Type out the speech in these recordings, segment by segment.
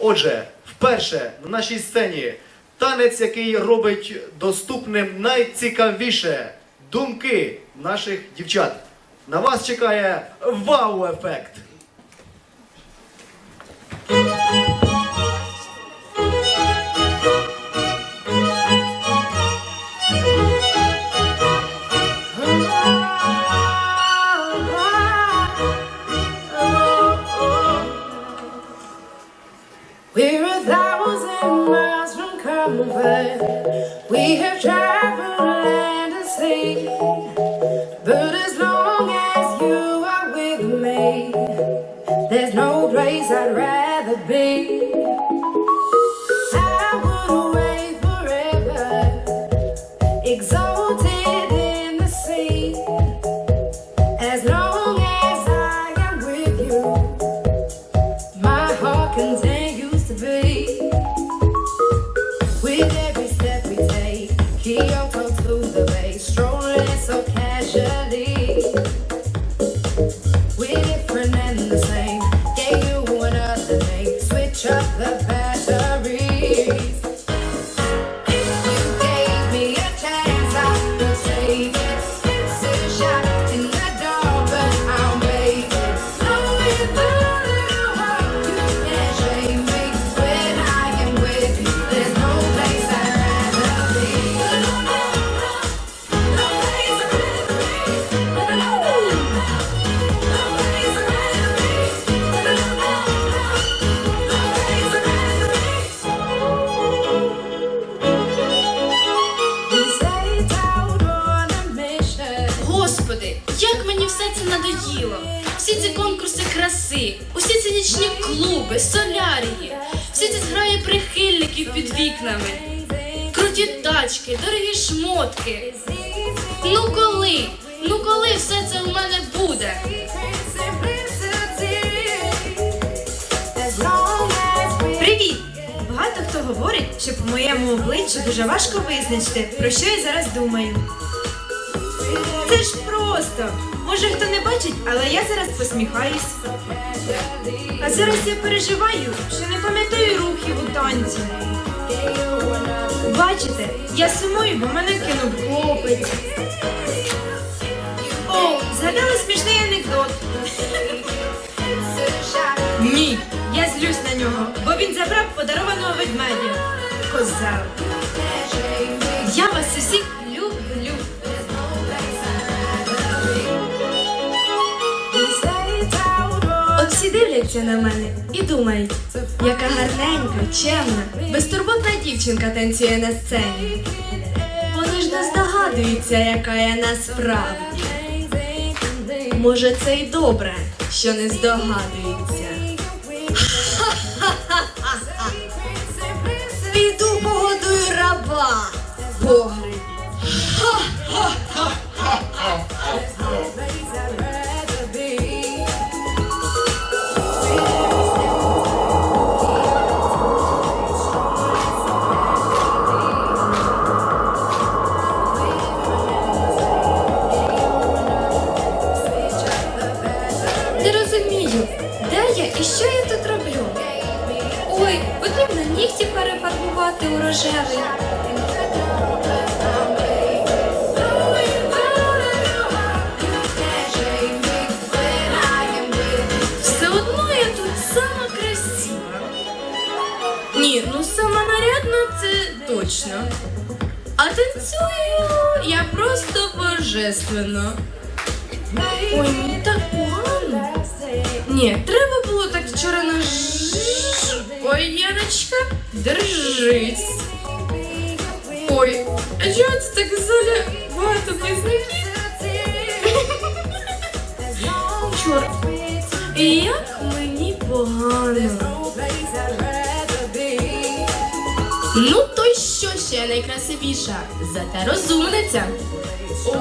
Отже, вперше на нашій сцені танець, який робить доступним найцікавіше думки наших дівчат. На вас чекає вау-ефект! We have traveled це! Всі ці конкурси краси, усі ці нічні клуби, солярії, всі ці зграї прихильників під вікнами, круті тачки, дорогі шмотки. Ну коли? Ну коли все це у мене буде? Привіт! Багато хто говорить, що по моєму обличчю дуже важко визначити, про що я зараз думаю. Це ж просто. Може хто не бачить, але я зараз посміхаюсь. А зараз я переживаю, що не пам'ятаю рухів у танці. Бачите, я сумую, бо мене кинув хлопець. О, згадала смішний анекдот. Ні, я злюсь на нього, бо він забрав подарованого ведмедя. Козел. Дивляться на мене і думають, яка гарненька, чемна, безтурботна дівчинка танцює на сцені. Вони ж не здогадуються, яка я насправді. Може, це й добре, що не здогадуються. Піду погодую раба в рожевий. Все одно я тут сама. Ні, ну сама це точно. А танцюю я просто божественно. Ой, так погано. Ні, треба було так вчора на Яночка, держись. Ой, а чого це так залі багато близнюків? Чорт, як мені погано. Ну, то й що ще найкрасивіша? Зате розумниця.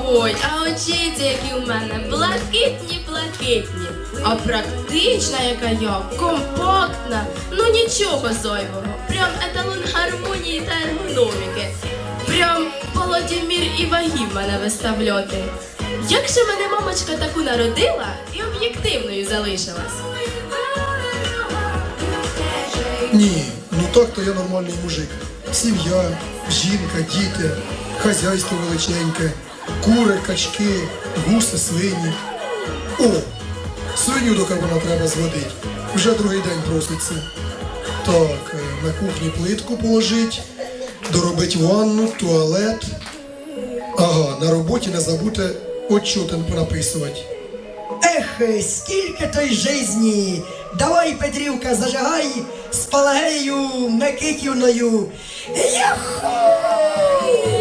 Ой, а очіці, які у мене блакитні, блакитні. А практична, яка я, компактна, ну нічого зайвого. Прям еталон гармонії та ергономіки. Прям Володимир і вагів мене виставляти. Як же мене мамочка таку народила і об'єктивною залишилась? Ні, ну так то я нормальний мужик. Сім'я, жінка, діти, хазяйство величеньке, кури, качки, гуси, свині. О, свиню до кабана треба зводити. Вже другий день проситься. Так, е, на кухні плитку положить, доробить ванну, туалет. Ага, на роботі не забудьте отчотен понаписувати. Ех, скільки той жизні! Давай, Петрівка, зажигай з Палагею Микитівною. Яху!